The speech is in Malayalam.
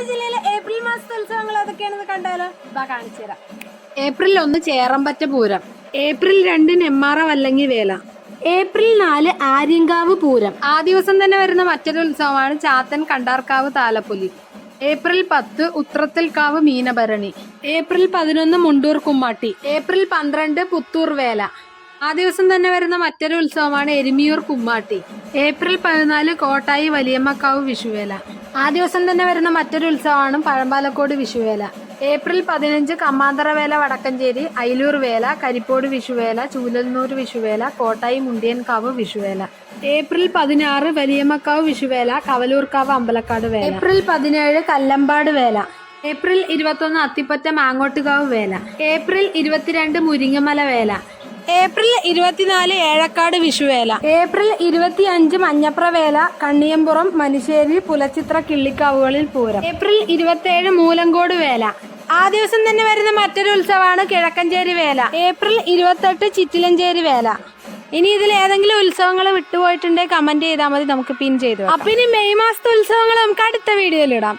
പാലക്കാട് ജില്ലയിലെ ഏപ്രിൽ മാസത്തെ ഉത്സവങ്ങൾ ഏതൊക്കെയാണെന്ന് കണ്ടാലോ? ഇതാ കാണിച്ചു തരാം. ഏപ്രിൽ ഒന്ന് ചേറമ്പറ്റ പൂരം. ഏപ്രിൽ രണ്ട് നെമ്മാറ വല്ലങ്ങി വേല. ഏപ്രിൽ നാല് ആര്യങ്കാവ് പൂരം. ആ ദിവസം തന്നെ വരുന്ന മറ്റൊരു ഉത്സവമാണ് ചാത്തൻ കണ്ടാർക്കാവ് താലപ്പൊലി. ഏപ്രിൽ പത്ത് ഉത്രത്തിൽക്കാവ് മീനഭരണി. ഏപ്രിൽ പതിനൊന്ന് മുണ്ടൂർ കുമ്മാട്ടി. ഏപ്രിൽ പന്ത്രണ്ട് പുത്തൂർ വേല. ആ ദിവസം തന്നെ വരുന്ന മറ്റൊരു ഉത്സവമാണ് എരുമിയൂർ കുമ്മാട്ടി. ഏപ്രിൽ പതിനാല് കോട്ടായി വലിയമ്മക്കാവ് വിഷുവേല. ആ ദിവസം തന്നെ വരുന്ന മറ്റൊരു ഉത്സവമാണ് പഴമ്പാലക്കോട് വിഷുവേല. ഏപ്രിൽ പതിനഞ്ച് കമ്മാന്തറവേല വടക്കഞ്ചേരി അയിലൂർ വേല കരിപ്പോട് വിഷുവേല ചൂലന്നൂർ വിഷുവേല കോട്ടായി മുണ്ടിയൻകാവ് വിഷുവേല. ഏപ്രിൽ പതിനാറ് വലിയമ്മക്കാവ് വിഷുവേല കവലൂർക്കാവ് അമ്പലക്കാട് വേല. ഏപ്രിൽ പതിനേഴ് കല്ലമ്പാട് വേല. ഏപ്രിൽ ഇരുപത്തൊന്ന് അത്തിപ്പറ്റ മാങ്ങോട്ടുകാവ് വേല. ഏപ്രിൽ ഇരുപത്തിരണ്ട് മുരിങ്ങമല വേല. ഏപ്രിൽ ഇരുപത്തിനാല് ഏഴക്കാട് വിഷുവേല. ഏപ്രിൽ ഇരുപത്തി അഞ്ച് മഞ്ഞപ്ര വേല കണ്ണിയമ്പുറം മനുശ്ശേരി പുലച്ചിത്ര കിള്ളിക്കാവുകളിൽ പൂരം. ഏപ്രിൽ ഇരുപത്തിയേഴ് മൂലങ്കോട് വേല. ആ ദിവസം തന്നെ വരുന്ന മറ്റൊരു ഉത്സവമാണ് കിഴക്കഞ്ചേരി വേല. ഏപ്രിൽ ഇരുപത്തെട്ട് ചിറ്റിലഞ്ചേരി വേല. ഇനി ഇതിൽ ഏതെങ്കിലും ഉത്സവങ്ങൾ വിട്ടുപോയിട്ടുണ്ടെങ്കിൽ കമന്റ് ചെയ്താൽ മതി. നമുക്ക് പിൻ ചെയ്തു അപ്പൊ ഇനി മെയ് മാസത്തെ ഉത്സവങ്ങൾ നമുക്ക് അടുത്ത വീഡിയോയിൽ ഇടാം.